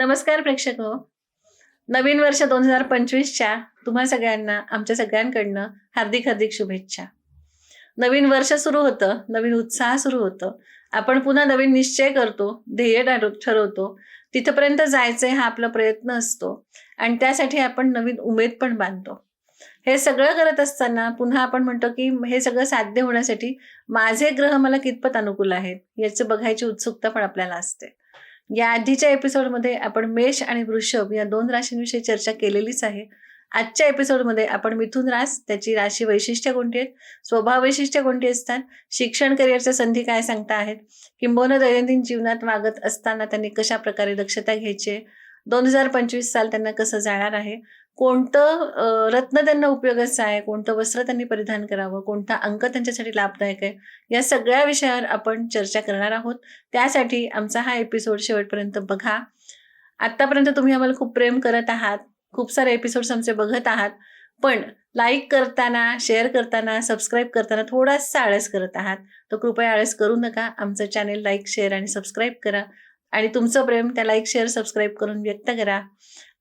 नमस्कार प्रेक्षक हो. नवीन वर्ष दोन हजार पंचवीसच्या तुम्हा सगळ्यांना आमच्या सगळ्यांकडनं हार्दिक हार्दिक शुभेच्छा. नवीन वर्ष सुरू होतं नवीन उत्साह सुरू होतं. आपण पुन्हा नवीन निश्चय करतो ध्येय ठरव- ठरवतो. तिथपर्यंत जायचे हा आपला प्रयत्न असतो आणि त्यासाठी आपण नवीन उमेद पण बांधतो. हे सगळं करत असताना पुन्हा आपण म्हणतो की हे सगळं साध्य होण्यासाठी माझे ग्रह मला कितपत अनुकूल आहेत याचं बघायची उत्सुकता पण आपल्याला असते. या आधीच्या एपिसोडमध्ये आपण मेष आणि वृषभ या दोन राशींविषयी चर्चा केलेलीच आहे. आजच्या एपिसोडमध्ये आपण मिथुन रास त्याची राशी वैशिष्ट्य कोणती आहेत? स्वभाव वैशिष्ट्य कोणती असतात? शिक्षण करिअरच्या संधी काय सांगता आहेत किंबहुना दैनंदिन जीवनात वागत असताना त्यांनी कशा प्रकारे दक्षता घ्यायची आहे? दोन हजार पंचवीस साल त्यांना कसं जाणार आहे? कोणतं रत्न त्यांना उपयोगाचं आहे? कोणतं वस्त्र त्यांनी परिधान करावं? कोणता अंक त्यांच्यासाठी लाभदायक आहे? या सगळ्या विषयावर आपण चर्चा करणार आहोत. त्यासाठी आमचा हा एपिसोड शेवटपर्यंत बघा. आत्तापर्यंत तुम्ही आम्हाला खूप प्रेम करत आहात. खूप सारे एपिसोड्स आमचे बघत आहात. पण लाईक करताना शेअर करताना सबस्क्राईब करताना थोडासा आळस करत आहात. तर कृपया आळस करू नका. आमचं चॅनेल लाईक शेअर आणि सबस्क्राईब करा. आणि तुमचं प्रेम त्या लाईक शेअर सबस्क्राईब करून व्यक्त करा.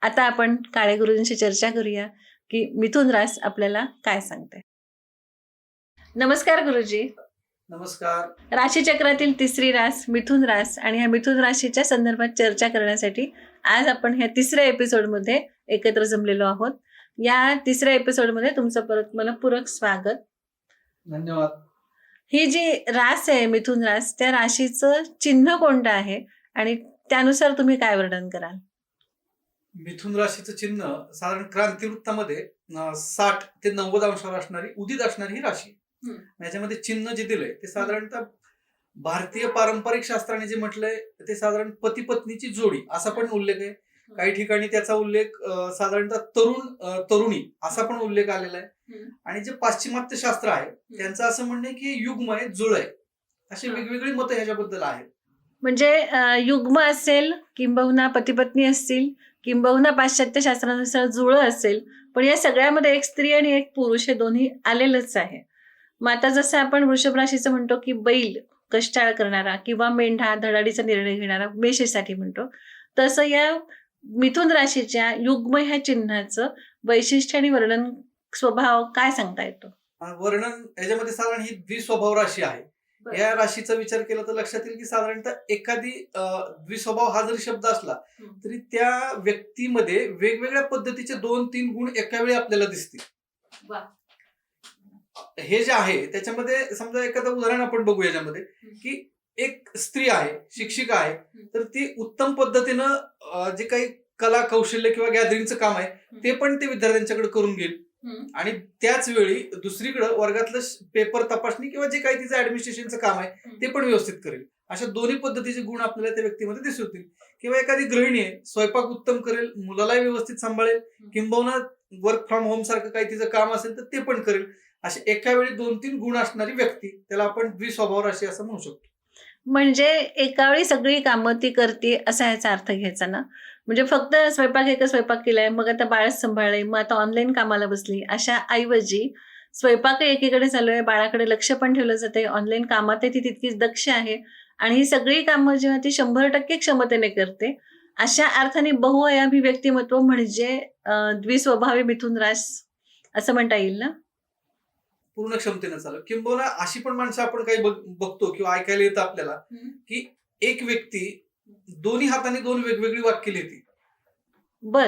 आता आपण काळे गुरुजींशी चर्चा करूया की मिथुन रास आपल्याला काय सांगते नमस्कार गुरुजी. नमस्कार. राशीचक्रातील तिसरी रास मिथुन रास आणि ह्या मिथुन राशीच्या संदर्भात चर्चा करण्यासाठी आज आपण ह्या तिसऱ्या एपिसोडमध्ये एकत्र जमलेलो आहोत. या तिसऱ्या एपिसोडमध्ये तुमचं परत मला पूरक स्वागत. धन्यवाद. ही जी रास आहे मिथुन रास त्या राशीचं चिन्ह कोणतं आहे? आणि त्यानुसार तुम्ही काय वर्णन कराल? मिथुन राशीचं चिन्ह साधारण क्रांतिवृत्तामध्ये अं, साठ ते नव्वद अंशावर असणारी उदित असणारी ही राशी. याच्यामध्ये चिन्ह जे दिलंय ते साधारणतः भारतीय पारंपरिक शास्त्राने जे म्हटलंय ते साधारण पती पत्नीची जोडी असा पण उल्लेख आहे. काही ठिकाणी त्याचा उल्लेख साधारणतः तरुण तरुणी असा पण उल्लेख आलेला आहे. आणि जे पाश्चिमात्य शास्त्र आहे त्यांचं असं म्हणणं की युग्म आहे जुळ आहे अशी. वेगवेगळी मतं ह्याच्याबद्दल आहेत. म्हणजे युग्म असेल किंबहुना पतिपत्नी असतील किंबहुना पाश्चात्य शास्त्रानुसार जुळं असेल पण या सगळ्यामध्ये एक स्त्री आणि एक पुरुष हे दोन्ही आलेलंच आहे. मग आता जसं आपण वृषभ राशीचं म्हणतो की बैल कष्टाळ करणारा किंवा मेंढा धडाडीचा निर्णय घेणारा मेषेसाठी म्हणतो तसं या मिथुन राशीच्या युग्म ह्या चिन्हाचं वैशिष्ट्य आणि वर्णन स्वभाव काय सांगता येतो? वर्णन याच्यामध्ये साधारण ही द्विस्वभाव राशी आहे. या राशीचा विचार केला तर लक्षात येईल की साधारणतः एखादी द्विस्वभाव हा जरी शब्द असला. तरी त्या व्यक्तीमध्ये वेगवेगळ्या पद्धतीचे दोन तीन गुण एका वेळी आपल्याला दिसतील. वा. हे जे आहे त्याच्यामध्ये समजा एखादं उदाहरण आपण बघू याच्यामध्ये की एक स्त्री आहे शिक्षिका आहे तर ती उत्तम पद्धतीनं जे काही कला कौशल्य किंवा गॅदरिंगचं काम आहे ते पण ते विद्यार्थ्यांच्याकडे करून घेईल. आणि त्याच वेळी दुसरीकडे वर्गातलं पेपर तपासणी किंवा जे काही तिचं ऍडमिनिस्ट्रेशनचं काम आहे ते पण व्यवस्थित करेल. अशा दोन्ही पद्धतीचे गुण आपल्याला त्या व्यक्तीमध्ये दिसून येतील किंवा एखादी गृहिणी आहे स्वयंपाक उत्तम करेल मुलालाही व्यवस्थित सांभाळेल किंबहुना वर्क फ्रॉम होम सारखं काही तिचं काम असेल तर ते पण करेल. असे एका वेळी दोन तीन गुण असणारी व्यक्ती त्याला आपण द्विस्वभाव राशी असं म्हणू शकतो. म्हणजे एका वेळी सगळी कामं ती करते असा याचा अर्थ घ्यायचा ना? म्हणजे फक्त स्वयंपाक एकच स्वयंपाक केलाय मग आता बाळच सांभाळलंय मग आता ऑनलाईन कामाला बसली अशा ऐवजी स्वयंपाक एकीकडे चालू आहे बाळाकडे लक्ष पण ठेवलं जाते ऑनलाईन कामात ती तितकीच दक्ष आहे आणि ही सगळी कामं जेव्हा ती शंभर टक्के क्षमतेने करते अशा अर्थाने बहुअयाभी व्यक्तिमत्व म्हणजे द्विस्वभावी मिथुन रास असं म्हणता येईल ना पूर्ण क्षमतेनं चालू किंबहुना अशी पण माणसं आपण काही बघ- बघतो किंवा ऐकायला येतं आपल्याला. की एक व्यक्ती दोन्ही हाताने दोन वेगवेगळी वाक्य लिहिते. बर.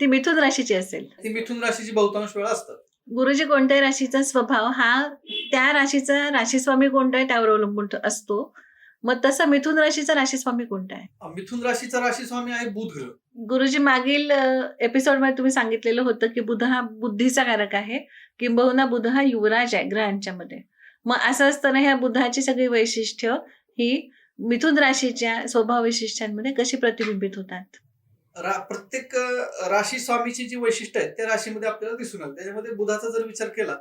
ती मिथुन राशीची असेल. ती मिथुन राशीची बहुतांश वेळा असतात. गुरुजी कोणत्याही राशीचा स्वभाव? हा त्या राशीचा राशीस्वामी कोणता आहे? त्यावर अवलंबून असतो. मग तसा मिथुन राशीचा राशीस्वामी कोणता आहे? मिथुन राशीचा राशी स्वामी आहे बुध. ग्रह गुरुजी मागील एपिसोडमध्ये तुम्ही सांगितलेलं होतं की बुध हा बुद्धीचा कारक आहे. किंबहुना बुध हा युवराज आहे ग्रहांच्या मध्ये. मग असं असताना ह्या बुधाची सगळी वैशिष्ट्य ही मिथुन राशीच्या स्वभाव वैशिष्ट्यांमध्ये कशी प्रतिबिंबित होतात? रा- प्रत्येक राशी स्वामीची जी वैशिष्ट्य आहेत त्या राशीमध्ये आपल्याला दिसून आलं. त्याच्यामध्ये बुधाचा जर विचार केला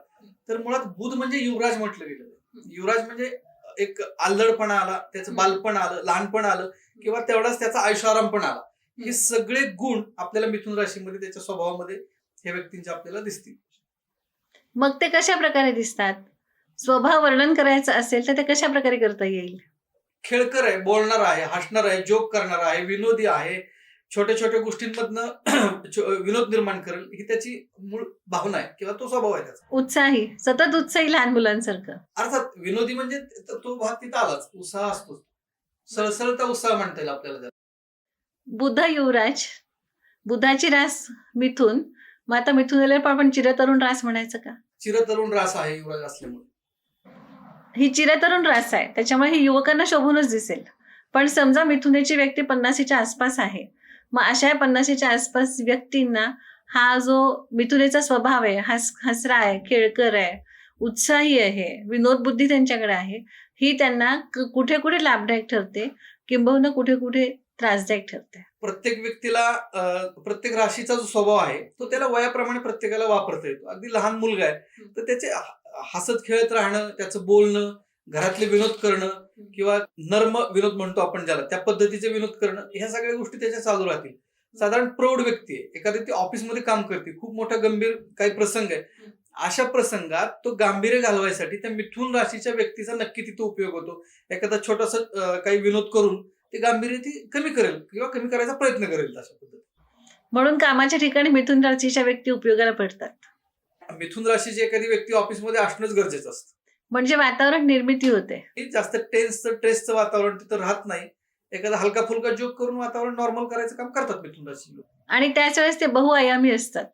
तर मुळात बुध म्हणजे युवराज म्हटलं गेलं. युवराज म्हणजे एक आल्लडपणा आला त्याचं बालपण आलं लहानपण आलं किंवा तेवढाच त्याचा आयुष्याराम पण आला. हे सगळे गुण आपल्याला मिथुन राशीमध्ये त्याच्या स्वभावामध्ये हे व्यक्तींचे आपल्याला दिसतील. मग ते कशा प्रकारे दिसतात? स्वभाव वर्णन करायचं असेल तर ते कशा प्रकारे करता येईल? खेळकर आहे बोलणार आहे हसणार आहे जोक करणार आहे विनोदी आहे छोट्या छोट्या गोष्टींमधनं विनोद निर्माण करेल ही त्याची मूळ भावना आहे किंवा तो स्वभाव आहे त्याचा. उत्साही सतत उत्साही लहान मुलांसारखं. अर्थात विनोदी म्हणजे त- भाग तिथं आलाच उत्साह असतो सळसळता उत्साह म्हणता येईल आपल्याला. बुध युवराज बुधाची रास मिथून मग आता मिथुन पण आपण चिरतरुण रास म्हणायचं का? चिरतरुण रास आहे युवराज असल्यामुळे. ही चिरतरुण रास आहे. त्याच्यामुळे ही युवकांना शोभूनच दिसेल. पण समजा मिथुनेची व्यक्ती पन्नासीच्या आसपास आहे. मग अशा या पन्नासीच्या आसपास व्यक्तींना हा जो मिथुनेचा स्वभाव आहे हस हसरा आहे खेळकर आहे उत्साही आहे विनोद बुद्धी त्यांच्याकडे आहे ही त्यांना कुठे कुठे लाभदायक ठरते किंबहुना कुठे कुठे त्रासदायक ठरते. प्रत्येक व्यक्तीला प्रत्येक राशीचा जो स्वभाव आहे तो त्याला वयाप्रमाणे प्रत्येकाला वापरता येतो. अगदी लहान मुलगा आहे तर त्याचे हसत खेळत राहणं त्याचं बोलणं घरातले विनोद करणं किंवा नर्म विनोद म्हणतो आपण ज्याला त्या पद्धतीचे विनोद करणं ह्या सगळ्या गोष्टी त्याच्या चालू राहतील. साधारण प्रौढ व्यक्ती आहे. एखादी ती ऑफिसमध्ये काम करते. खूप मोठा गंभीर काही प्रसंग आहे. अशा प्रसंगात तो गांभीर्य घालवायसाठी त्या मिथुन राशीच्या व्यक्तीचा नक्की तिथे उपयोग होतो. एखादा छोटासा काही विनोद करून ते गांभीर्य ती कमी करेल किंवा कमी करायचा प्रयत्न करेल पद्धतीने म्हणून कामाच्या ठिकाणी मिथुन राशीच्या व्यक्ती उपयोगाला पडतात. मिथुन राशीची एखादी व्यक्ती ऑफिसमध्ये असणंच गरजेचं असतं. म्हणजे वातावरण निर्मिती होते. जास्त टेन्सचं ट्रेसचं वातावरण तिथं राहत नाही. एखादा हलका फुलका जोक करून वातावरण नॉर्मल करायचं काम करतात मिथुन राशी लोक. आणि त्याच वेळेस ते बहुआयामी असतात.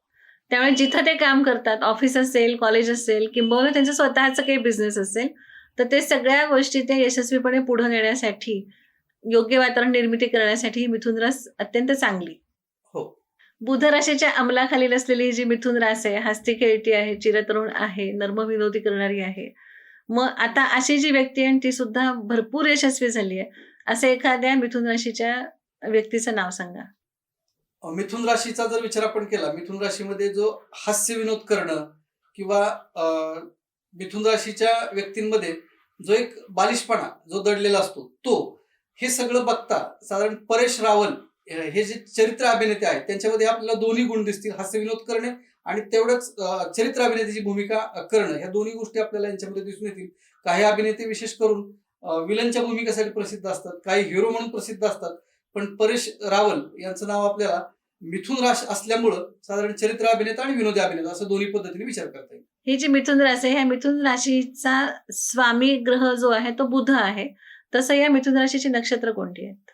त्यामुळे जिथं ते काम करतात ऑफिस असेल कॉलेज असेल किंबहुना त्यांचं स्वतःचं काही बिझनेस असेल तर ते सगळ्या गोष्टी ते यशस्वीपणे पुढे नेण्यासाठी योग्य वातावरण निर्मिती करण्यासाठी मिथुन रास अत्यंत चांगली. बुध राशीच्या अंमलाखालील असलेली जी मिथुन रास आहे हस्ती खेळती आहे चिरतरुण आहे नर्मविनोदी करणारी आहे. मग आता अशी जी व्यक्ती आहे ती सुद्धा भरपूर यशस्वी झाली आहे. असं एखाद्या मिथुन राशीच्या व्यक्तीचं नाव सांगा. मिथुन राशीचा जर विचार आपण केला मिथुन राशीमध्ये जो हास्य विनोद करणं किंवा अं, मिथुन राशीच्या व्यक्तींमध्ये जो एक बालिशपणा जो दडलेला असतो तो हे सगळं बघता साधारण परेश रावल हे जे चरित्र अभिनेते आहेत त्यांच्यामध्ये आपल्याला दोन्ही गुण दिसतील हास्य विनोद करणे आणि तेवढंच चरित्र अभिनेत्याची भूमिका करणं ह्या दोन्ही गोष्टी आपल्याला यांच्यामध्ये दिसून येतील. काही अभिनेते विशेष करून विलनच्या भूमिकेसाठी प्रसिद्ध असतात काही हिरो म्हणून प्रसिद्ध असतात पण परेश रावल यांचं नाव आपल्याला मिथुन राश असल्यामुळं साधारण चरित्र अभिनेता आणि विनोदी अभिनेता असं दोन्ही पद्धतीने विचार करता येईल. हे जी मिथुन राशी आहे ह्या मिथुन राशीचा स्वामी ग्रह जो आहे तो बुध आहे. तसं या मिथुन राशीची नक्षत्र कोणती आहेत?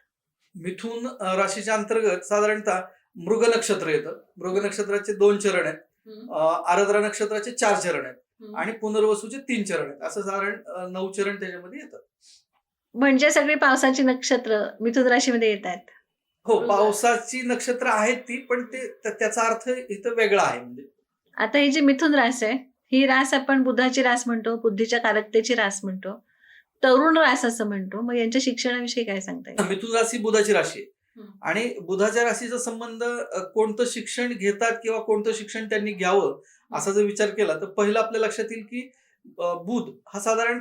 मिथुन राशीच्या अंतर्गत साधारणतः मृग नक्षत्र येतं. मृग नक्षत्राचे दोन चरण आहेत. अं, आरद्रा नक्षत्राचे चार चरण आहेत. आणि पुनर्वसूचे तीन चरण आहेत. असं साधारण नऊ चरण त्याच्यामध्ये येतात म्हणजे सगळी पावसाची नक्षत्र मिथुन राशीमध्ये येत आहेत. हो. पावसाची नक्षत्र आहेत ती पण ते त्या- त्याचा अर्थ इथं वेगळा आहे म्हणजे. आता ही जी मिथुन रास आहे ही रास आपण बुधाची रास म्हणतो बुद्धीच्या कारकतेची रास म्हणतो. तरुण रास असं म्हणतो. मग यांच्या शिक्षणाविषयी काय सांगता येईल? मिथुन राशी बुधाची राशी आहे. आणि बुधाच्या राशीचा संबंध कोणतं शिक्षण घेतात किंवा कोणतं शिक्षण त्यांनी घ्यावं असा जर विचार केला तर पहिलं आपल्या लक्षात येईल की बुध हा साधारण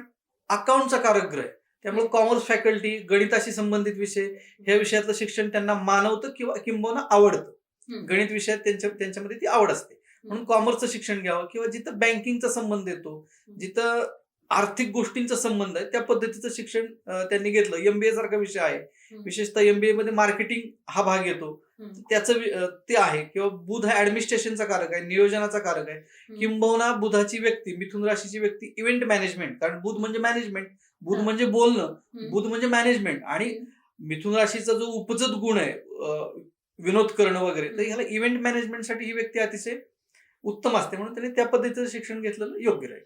अकाउंटचा कारक ग्रह आहे. त्यामुळे कॉमर्स फॅकल्टी गणिताशी संबंधित विषय ह्या विषयातलं शिक्षण त्यांना मानवतं किंवा किंबहुना आवडतं. गणित विषयात त्यांच्या त्यांच्यामध्ये ती आवड असते. म्हणून कॉमर्सचं शिक्षण घ्यावं किंवा जिथं बँकिंगचा संबंध येतो जिथं आर्थिक गोष्टींचा संबंध आहे त्या पद्धतीचं शिक्षण त्यांनी घेतलं. एमबीए सारखा विषय आहे. विशेषतः एमबीए मध्ये मार्केटिंग हा भाग येतो. त्याचं ते आहे किंवा बुध हा ऍडमिनिस्ट्रेशनचा कारक आहे नियोजनाचा कारक आहे. किंबहुना बुधाची व्यक्ती मिथुन राशीची व्यक्ती इव्हेंट मॅनेजमेंट कारण बुध म्हणजे मॅनेजमेंट बुध हा. म्हणजे बोलणं बुध म्हणजे मॅनेजमेंट आणि मिथुन राशीचा जो उपजत गुण आहे विनोद करणं वगैरे तर ह्याला इव्हेंट मॅनेजमेंटसाठी ही व्यक्ती अतिशय उत्तम असते. म्हणून त्यांनी त्या पद्धतीचं शिक्षण घेतलेलं योग्य राहील.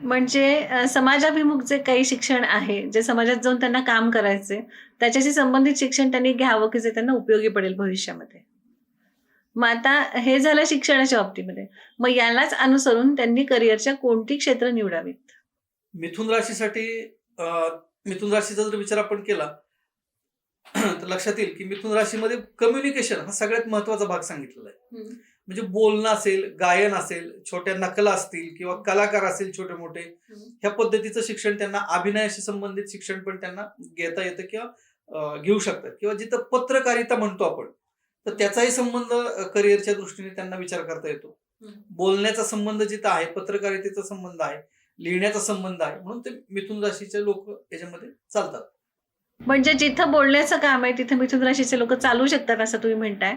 म्हणजे समाजाभिमुख जे काही शिक्षण आहे जे समाजात जाऊन त्यांना काम करायचे त्याच्याशी संबंधित शिक्षण त्यांनी घ्यावं की जे त्यांना उपयोगी पडेल भविष्यामध्ये. मग आता हे झालं शिक्षणाच्या बाबतीमध्ये. मग यालाच अनुसरून त्यांनी करिअरच्या कोणती क्षेत्र निवडावीत? मिथुन राशीसाठी मिथुन राशीचा जर विचार आपण केला तर लक्षात येईल की मिथुन राशीमध्ये कम्युनिकेशन हा सगळ्यात महत्त्वाचा भाग सांगितलेला आहे. म्हणजे बोलणं असेल गायन असेल छोट्या नकला असतील किंवा कलाकार असेल छोटे मोठे ह्या पद्धतीचं शिक्षण त्यांना अभिनयाशी संबंधित शिक्षण पण त्यांना घेता येतं किंवा घेऊ शकतात. किंवा जिथं पत्रकारिता म्हणतो आपण तर त्याचाही संबंध करिअरच्या दृष्टीने त्यांना विचार करता येतो. बोलण्याचा संबंध जिथं आहे पत्रकारितेचा संबंध आहे लिहिण्याचा संबंध आहे म्हणून ते मिथुन राशीचे लोक याच्यामध्ये चालतात. म्हणजे जिथं बोलण्याचं काम आहे तिथं मिथुन राशीचे लोक चालू शकतात असं तुम्ही म्हणताय.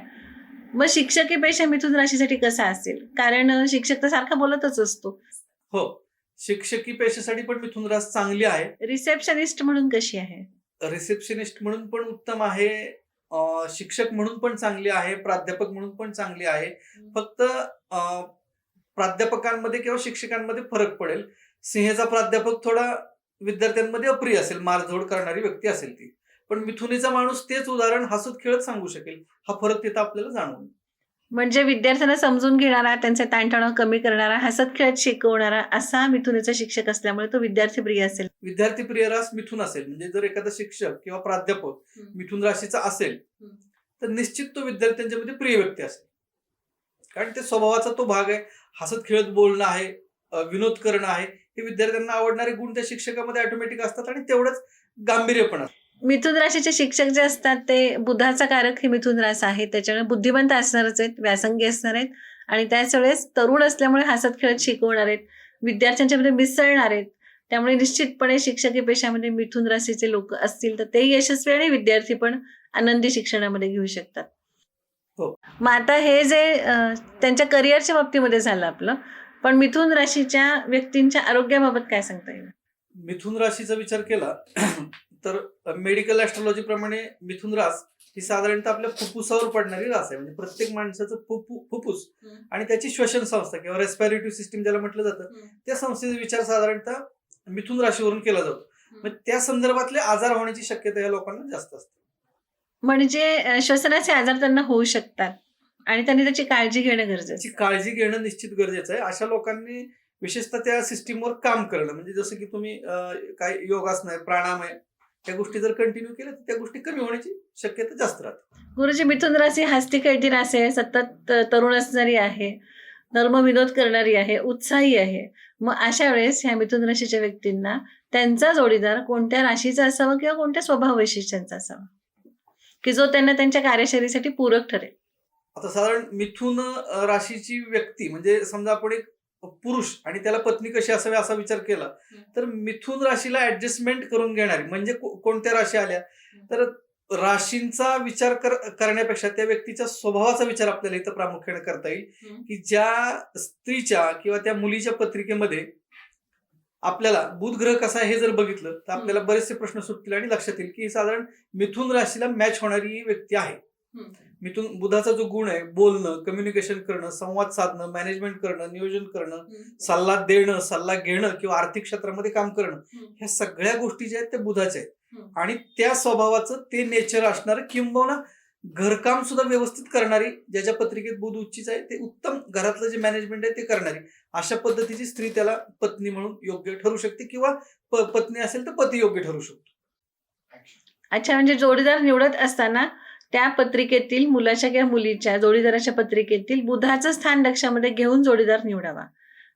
मग शिक्षकी पेशा मिथुन राशीसाठी कसा असेल? कारण शिक्षक तर सारखा बोलतच असतो. हो. शिक्षकी पेशेसाठी पण मिथुन रास चांगली आहे. रिसेप्शनिस्ट म्हणून कशी आहे? रिसेप्शनिस्ट म्हणून पण उत्तम आहे. अं, शिक्षक म्हणून पण चांगली आहे. प्राध्यापक म्हणून पण चांगली आहे. फक्त अं, प्राध्यापकांमध्ये किंवा शिक्षकांमध्ये फरक पडेल. सिंहेचा प्राध्यापक थोडा विद्यार्थ्यांमध्ये अप्रिय असेल. मारझोड करणारी व्यक्ती असेल ती. पण मिथुनीचा माणूस तेच उदाहरण हसत खेळत सांगू शकेल. हा फरक तिथं आपल्याला जाणवून म्हणजे विद्यार्थ्यांना समजून घेणारा त्यांचे ताणतणाव कमी करणारा हसत खेळत शिकवणारा असा मिथुनेचा शिक्षक असल्यामुळे तो विद्यार्थी प्रिय असेल. विद्यार्थी प्रिय रास मिथून असेल. म्हणजे जर एखादा शिक्षक किंवा प्राध्यापक मिथुन राशीचा असेल. तर निश्चित तो विद्यार्थ्यांच्या मध्ये प्रिय व्यक्ती असेल. कारण ते स्वभावाचा तो भाग आहे. हसत खेळत बोलणं आहे विनोद करणं आहे. हे विद्यार्थ्यांना आवडणारे गुण त्या शिक्षकामध्ये ऑटोमॅटिक असतात आणि तेवढंच गांभीर्य पण असतं. मिथुन राशीचे शिक्षक जे असतात ते बुधाचा कारक हे मिथुन रास आहे. त्याच्यामुळे बुद्धिमंत असणारच आहेत व्यासंगी असणार आहेत. आणि त्याच वेळेस तरुण असल्यामुळे हसत खेळत शिकवणार आहेत. विद्यार्थ्यांच्या मध्ये मिसळणार आहेत. त्यामुळे निश्चितपणे शिक्षकी पेशामध्ये मिथुन राशीचे लोक असतील तर ते यशस्वी आणि विद्यार्थी पण आनंदी शिक्षणामध्ये घेऊ शकतात. हो. मग आता हे जे त्यांच्या करिअरच्या बाबतीमध्ये झालं आपलं पण मिथुन राशीच्या व्यक्तींच्या आरोग्याबाबत काय सांगता येईल? मिथुन राशीचा विचार केला तर मेडिकल ऍस्ट्रॉलॉजी प्रमाणे मिथुन रास ही साधारणतः आपल्या फुफ्फुसावर पडणारी रास आहे. म्हणजे प्रत्येक माणसाचं फुफ्फु फुफ्फुस आणि त्याची श्वसन संस्था किंवा रेस्पिरेटरी सिस्टीम ज्याला म्हटलं जातं त्या संस्थेचा विचार साधारणतः मिथुन राशीवरून केला जातो. मग त्या संदर्भातले आजार होण्याची शक्यता या लोकांना जास्त असते. म्हणजे श्वसनाचे आजार त्यांना होऊ शकतात आणि त्यांनी त्याची काळजी घेणं गरजेचं त्याची काळजी घेणं निश्चित गरजेचं आहे. अशा लोकांनी विशेषतः त्या सिस्टीमवर काम करणं. म्हणजे जसं की तुम्ही काय योगासन आहे प्राणायाम आहे. त्या गोष्टी जर कंटिन्यू केल्या तर त्या गोष्टी कमी होण्याची शक्यता जास्त राहते. गुरुजी मिथुन राशी हस्ती खेळती रास आहे सतत तरुण असणारी आहे नर्म विनोद करणारी आहे उत्साही आहे. मग अशा वेळेस ह्या मिथुन राशीच्या व्यक्तींना त्यांचा जोडीदार कोणत्या राशीचा असावा किंवा कोणत्या स्वभाव वैशिष्ट्यांचा असावा? की जो त्यांना त्यांच्या कार्यशैलीसाठी पूरक ठरेल. आता साधारण मिथुन राशीची व्यक्ती म्हणजे समजा आपण एक पुरुष आणि त्याला पत्नी कशी असावी असा विचार केला. तर मिथुन राशीला ऍडजस्टमेंट करून घेणारी. म्हणजे कोणत्या राशी आल्या? तर राशींचा विचार कर करण्यापेक्षा त्या व्यक्तीच्या स्वभावाचा विचार आपल्याला इथं प्रामुख्याने करता येईल. की ज्या स्त्रीच्या किंवा त्या मुलीच्या पत्रिकेमध्ये आपल्याला बुध ग्रह कसा आहे हे जर बघितलं तर आपल्याला बरेचसे प्रश्न सुटतील आणि लक्षात येईल की साधारण मिथुन राशीला मॅच होणारी व्यक्ती आहे. मिथुन बुधाचा जो गुण आहे बोलणं कम्युनिकेशन करणं संवाद साधणं मॅनेजमेंट करणं नियोजन करणं सल्ला देणं सल्ला घेणं किंवा आर्थिक क्षेत्रामध्ये काम करणं ह्या सगळ्या गोष्टी ज्या आहेत त्या बुधाच्या आहेत. आणि त्या स्वभावाचं ते नेचर असणार किंबहुना घरकाम सुद्धा व्यवस्थित करणारी ज्याच्या पत्रिकेत बुध उच्चीच आहे ते उत्तम घरातलं जे मॅनेजमेंट आहे ते करणारी. अशा पद्धतीची स्त्री त्याला पत्नी म्हणून योग्य ठरू शकते किंवा पत्नी असेल तर पती योग्य ठरू शकतो. अच्छा म्हणजे जोडीदार निवडत असताना त्या पत्रिकेतील मुलाच्या किंवा मुलीच्या जोडीदाराच्या पत्रिकेतील बुधाचं स्थान लक्षामध्ये घेऊन जोडीदार निवडावा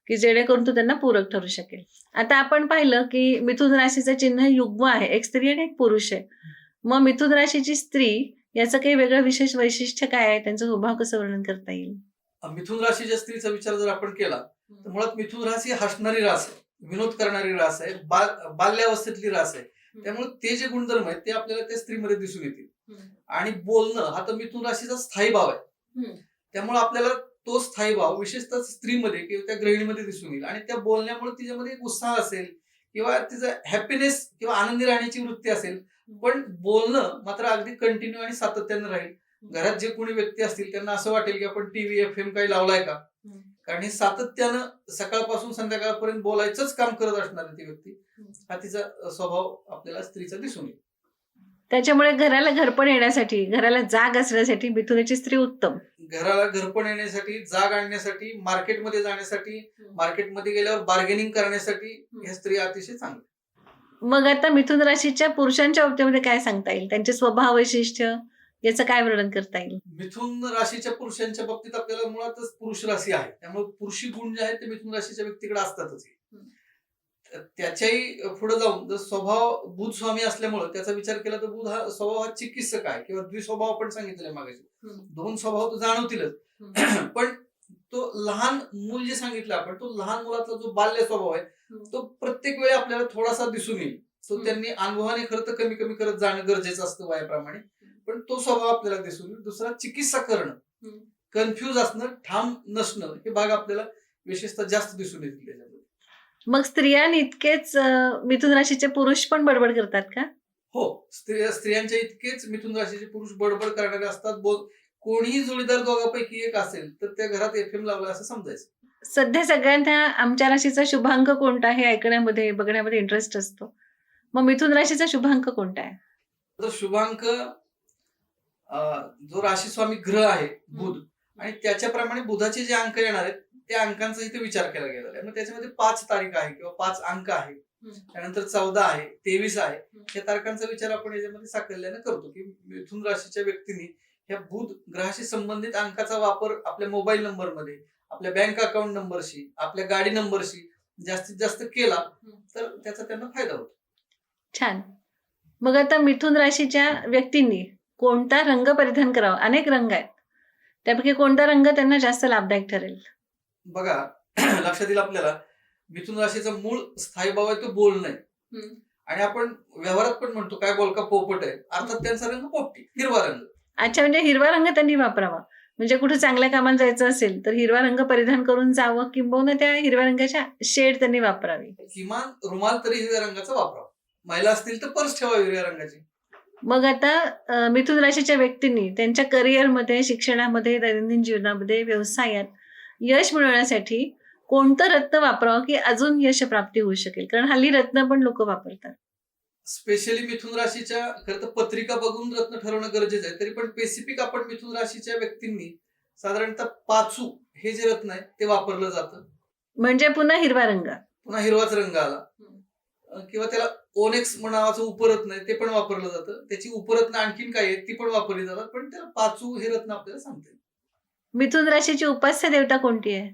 की जेणेकरून तो त्यांना पूरक ठरू शकेल. आता आपण पाहिलं की मिथुन राशीचं चिन्ह युग्म आहे एक स्त्री आणि एक पुरुष आहे. मग मिथुन राशीची स्त्री याचं काही वेगळं विशेष वैशिष्ट्य काय आहे? त्यांचा स्वभाव कसं वर्णन करता येईल? मिथुन राशीच्या स्त्रीचा विचार जर आपण केला तर मुळात मिथुन राशी हसणारी रास आहे विनोद करणारी रास आहे बाल बाल्यावस्थेतली रास आहे. त्यामुळे ते जे गुणधर्म आहेत ते आपल्याला त्या स्त्रीमध्ये दिसून येतील. आणि बोलणं हा तर मिथुन राशीचा स्थायी भाव आहे. त्यामुळे आपल्याला तो स्थायी भाव विशेषतः स्त्रीमध्ये किंवा त्या गृहिणीमध्ये दिसून येईल. आणि त्या बोलण्यामुळे तिच्यामध्ये एक उत्साह असेल किंवा तिचा हॅपीनेस किंवा आनंदी राहण्याची वृत्ती असेल. पण बोलणं मात्र अगदी कंटिन्यू आणि सातत्यानं राहील. घरात जे कोणी व्यक्ती असतील त्यांना असं वाटेल की आपण टीव्ही एफ एम काही लावलाय का. कारण हे सातत्यानं सकाळपासून संध्याकाळपर्यंत बोलायचंच काम करत असणार ती व्यक्ती. हा तिचा स्वभाव आपल्याला स्त्रीचा दिसून येईल. त्याच्यामुळे घराला घरपण येण्यासाठी घराला जाग असण्यासाठी मिथुनाची स्त्री उत्तम. घराला घरपण येण्यासाठी जाग आणण्यासाठी मार्केटमध्ये जाण्यासाठी मार्केटमध्ये गेल्यावर बार्गेनिंग करण्यासाठी ह्या स्त्री अतिशय चांगल्या मग आता मिथुन राशीच्या पुरुषांच्या बाबतीमध्ये काय सांगता येईल? त्यांचे स्वभाव वैशिष्ट्य याचं काय वर्णन करता येईल? मिथुन राशीच्या पुरुषांच्या बाबतीत आपल्याला मुळातच पुरुष राशी आहे. त्यामुळे पुरुषी गुण जे आहेत ते मिथुन राशीच्या व्यक्तीकडे असतातच. त्याच्याही पुढे जाऊन जर स्वभाव बुध स्वामी असल्यामुळे त्याचा विचार केला तर बुध हा स्वभाव हा चिकित्सक आहे किंवा द्विस्वभाव आपण सांगितलेला मागाशी. दोन स्वभाव तर जाणवतीलच. पण तो लहान मूल जे सांगितलं आपण तो लहान मुलातला जो बाल्य स्वभाव आहे तो प्रत्येक वेळी आपल्याला थोडासा दिसून येईल. तो. त्यांनी अनुभवाने खरं तर कमी कमी करत जाणं गरजेचं असतं वयाप्रमाणे. पण तो स्वभाव आपल्याला दिसून येईल. दुसरा चिकित्सा करणं. कन्फ्यूज असणं ठाम नसणं हे भाग आपल्याला विशेषतः जास्त दिसून येतील त्याच्यामध्ये मग स्त्रियांइतकेच अं, मिथुन राशीचे पुरुष पण बडबड करतात का? हो स्त्री स्त्रियांच्या इतकेच मिथुन राशीचे पुरुष बडबड करणारे असतात. बोल कोणीही जोडीदार दोघांपैकी एक असेल तर त्या घरात एफ एम लावला असं समजायचं. सध्या सगळ्यांना आमच्या राशीचा शुभांक कोणता हे ऐकण्यामध्ये बघण्यामध्ये इंटरेस्ट असतो. मग मिथुन राशीचा शुभांक कोणता आहे? तर शुभांक जो राशी स्वामी ग्रह आहे बुध. आणि त्याच्याप्रमाणे बुधाचे जे अंक येणार आहेत त्या अंकांचा इथे विचार केला गेलेला आहे. मग त्याच्यामध्ये पाच तारीख आहे किंवा पाच अंक आहे. त्यानंतर चौदा आहे तेवीस आहे. या तारखांचा विचार आपण याच्यामध्ये साकल्याने करतो की मिथुन राशीच्या व्यक्तींनी ह्या बुध ग्रहाशी संबंधित अंकाचा वापर आपल्या मोबाईल नंबरमध्ये आपल्या बँक अकाउंट नंबरशी आपल्या गाडी नंबरशी जास्तीत जास्त केला तर त्याचा त्यांना फायदा होतो. छान. मग आता मिथुन राशीच्या व्यक्तींनी कोणता रंग परिधान करावा? अनेक रंग आहेत. त्यापैकी कोणता रंग त्यांना जास्त लाभदायक ठरेल? बघा लक्षात येईल आपल्याला मिथुन राशीचा मूळ स्थायी भाव आहे तो बोलणं आहे. आणि आपण व्यवहारात पण म्हणतो काय बोलका पोपट आहे? अर्थात त्यांचा रंग पोपटी हिरवा रंग. अच्छा म्हणजे हिरवा रंग त्यांनी वापरावा. म्हणजे कुठे चांगल्या कामाला जायचं असेल तर हिरवा रंग परिधान करून जावं किंबहुना त्या हिरव्या रंगाच्या शेड त्यांनी वापरावी. किमान रुमाल तरी हिरव्या रंगाचा वापरावा. महिला असतील तर पर्स ठेवा हिरव्या रंगाची. मग आता मिथुन राशीच्या व्यक्तींनी त्यांच्या करिअरमध्ये शिक्षणामध्ये दैनंदिन जीवनामध्ये व्यवसायात यश मिळवण्यासाठी कोणतं रत्न वापरावं की अजून यश प्राप्ती होऊ शकेल? कारण हल्ली रत्न पण लोक वापरतात. स्पेशली मिथुन राशीच्या खरं तर पत्रिका बघून रत्न ठरवणं गरजेचं आहे. तरी पण स्पेसिफिक आपण मिथुन राशीच्या व्यक्तींनी साधारणतः पाचू हे जे रत्न आहे ते वापरलं जातं. म्हणजे पुन्हा हिरवा रंग. पुन्हा हिरवाच रंग आला. किंवा त्याला ओनेक्स नावाचं उपरत्न आहे ते पण वापरलं जातं. त्याची उपरत्न आणखीन काय आहेत ती पण वापरली जातात. पण त्याला पाचू हे रत्न आपल्याला सांगते मिथुन राशीची उपास्य देवता कोणती आहे?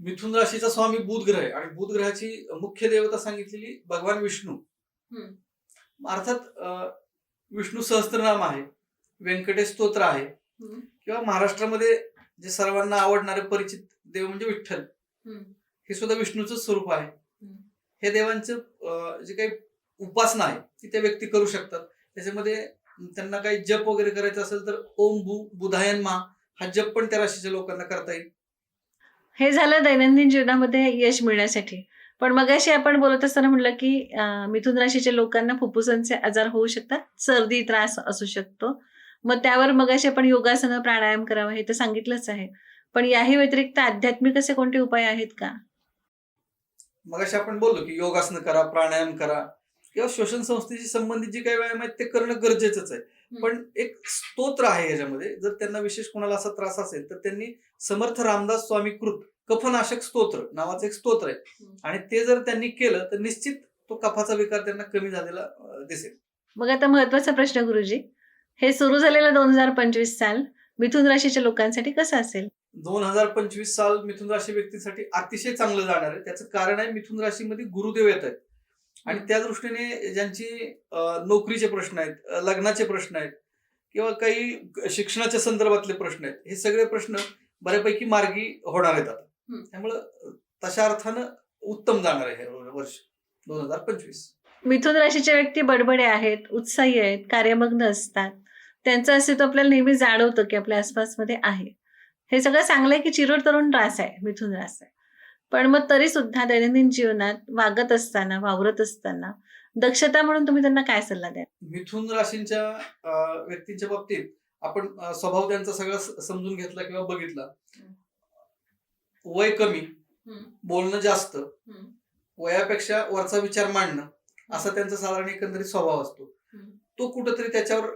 मिथुन राशीचा स्वामी बुध ग्रह आहे. आणि बुध ग्रहाची मुख्य देवता सांगितलेली भगवान विष्णू. अर्थात विष्णू सहस्त्रनाम आहे व्यंकटेश स्तोत्र आहे. किंवा महाराष्ट्रामध्ये जे सर्वांना आवडणारे परिचित देव म्हणजे विठ्ठल. हे सुद्धा विष्णूचं स्वरूप आहे. हे देवांचं जे काही उपासना आहे ती त्या व्यक्ती करू शकतात. त्याच्यामध्ये त्यांना काही जप वगैरे करायचं असेल तर ओम भू बुधायन मा हा जप पण त्या राशीच्या लोकांना करता येईल. हे झालं दैनंदिन जीवनामध्ये यश मिळण्यासाठी. पण मगाशी आपण बोलत असताना म्हटलं की मिथुन राशीच्या लोकांना फुफ्फुसांचे आजार होऊ शकतात सर्दी त्रास असू शकतो. मग त्यावर मगाशी आपण योगासनं प्राणायाम करावं हे तर सांगितलंच आहे. पण याही व्यतिरिक्त आध्यात्मिक असे कोणते उपाय आहेत का? मग आपण बोललो की योगासनं करा प्राणायाम करा. किंवा श्वसन संस्थेशी संबंधित जे काही व्यायाम आहेत ते करणं गरजेचंच आहे. पण एक स्तोत्र आहे याच्यामध्ये. जर त्यांना विशेष कोणाला असा त्रास असेल तर त्यांनी समर्थ रामदास स्वामी कृत कफनाशक स्तोत्र नावाचं एक स्तोत्र आहे. आणि ते जर त्यांनी केलं तर निश्चित तो कफाचा विकार त्यांना कमी झालेला दिसेल. मग आता महत्त्वाचा प्रश्न गुरुजी. हे सुरू झालेलं दोन हजार पंचवीस साल मिथुन राशीच्या लोकांसाठी कसं असेल? दोन हजार पंचवीस साल मिथुन राशी व्यक्तीसाठी अतिशय चांगलं जाणार आहे. त्याचं कारण आहे मिथुन राशीमध्ये गुरुदेव येत आहेत. आणि त्या दृष्टीने ज्यांची नोकरीचे प्रश्न आहेत लग्नाचे प्रश्न आहेत किंवा काही शिक्षणाच्या संदर्भातले प्रश्न आहेत हे सगळे प्रश्न बऱ्यापैकी मार्गी होणार आहेत आता. त्यामुळं तशा अर्थानं उत्तम जाणार आहे वर्ष दोन हजार पंचवीस. मिथुन राशीच्या व्यक्ती बडबडे आहेत उत्साही आहेत कार्यमग्न असतात. त्यांचं अस्तित्व आपल्याला नेहमी जाणवतं की आपल्या आसपासमध्ये आहे. हे सगळं चांगलं आहे की चिरोड तरुण रास आहे मिथुन रास आहे. पण मग तरी सुद्धा दैनंदिन जीवनात वागत असताना वावरत असताना दक्षता म्हणून तुम्ही त्यांना काय सल्ला द्या मिथुन राशींच्या व्यक्तींच्या बाबतीत आपण स्वभाव त्यांचा सगळा समजून घेतला किंवा बघितला. वय कमी बोलणं जास्त वयापेक्षा वरचा विचार मांडणं असा त्यांचा साधारण एकंदरीत स्वभाव असतो. तो कुठंतरी त्याच्यावर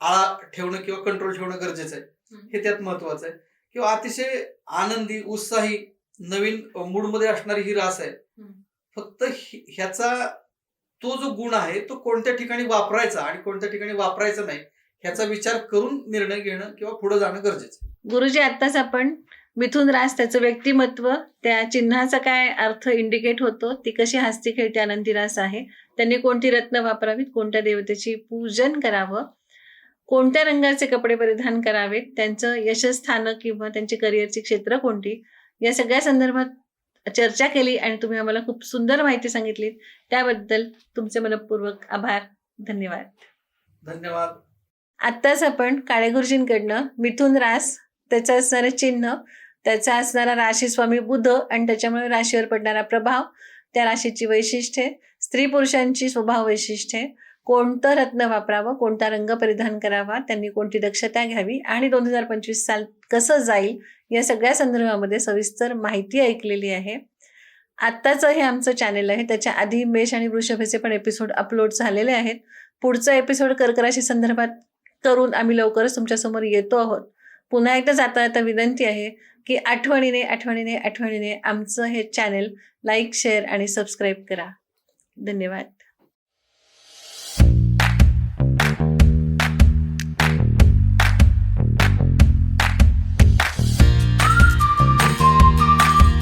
आळा ठेवणं किंवा कंट्रोल ठेवणं गरजेचं आहे. हे त्यात महत्वाचं आहे. किंवा अतिशय आनंदी उत्साही नवीन मूडमध्ये असणारी ही रास आहे. फक्त ह्याचा तो जो गुण आहे तो कोणत्या ठिकाणी वापरायचा आणि कोणत्या ठिकाणी वापरायचा नाही ह्याचा विचार करून निर्णय घेणं किंवा पुढे जाणं गरजेचं. गुरुजी आत्ताच आपण मिथुन रास त्याचं व्यक्तिमत्व त्या चिन्हाचा काय अर्थ इंडिकेट होतो ती कशी हस्ती खेळते आनंदी रास आहे त्यांनी कोणती रत्न वापरावीत कोणत्या देवतेची पूजन करावं कोणत्या रंगाचे कपडे परिधान करावेत त्यांचं यशस्थानं किंवा त्यांची करिअरची क्षेत्र कोणती या सगळ्या संदर्भात चर्चा केली आणि तुम्ही आम्हाला खूप सुंदर माहिती सांगितली त्याबद्दल तुमचे मनपूर्वक आभार. धन्यवाद. धन्यवाद. आत्ताच आपण काळे गुरुजींकडनं मिथुन रास त्याचं असणारं चिन्ह त्याचा असणारा राशी स्वामी बुध आणि त्याच्यामुळे राशीवर पडणारा प्रभाव त्या राशीची वैशिष्ट्ये स्त्री पुरुषांची स्वभाव वैशिष्ट्ये कोणतं रत्न वापरावं कोणता रंग परिधान करावा त्यांनी कोणती दक्षता घ्यावी आणि दोन हजार पंचवीस साल कसं जाईल या सगळ्या संदर्भामध्ये सविस्तर माहिती ऐकलेली आहे. आत्ताचं हे आमचं चॅनेल आहे. त्याच्या आधी मेष आणि वृषभेचे पण एपिसोड अपलोड झालेले आहेत. पुढचा एपिसोड कर्कराशी संदर्भात करून आम्ही लवकरच तुमच्यासमोर येतो आहोत. पुन्हा एकदा जाता जाता विनंती आहे की आठवणीने आठवणीने आठवणीने आमचं हे चॅनेल लाईक शेअर आणि सबस्क्राईब करा. धन्यवाद.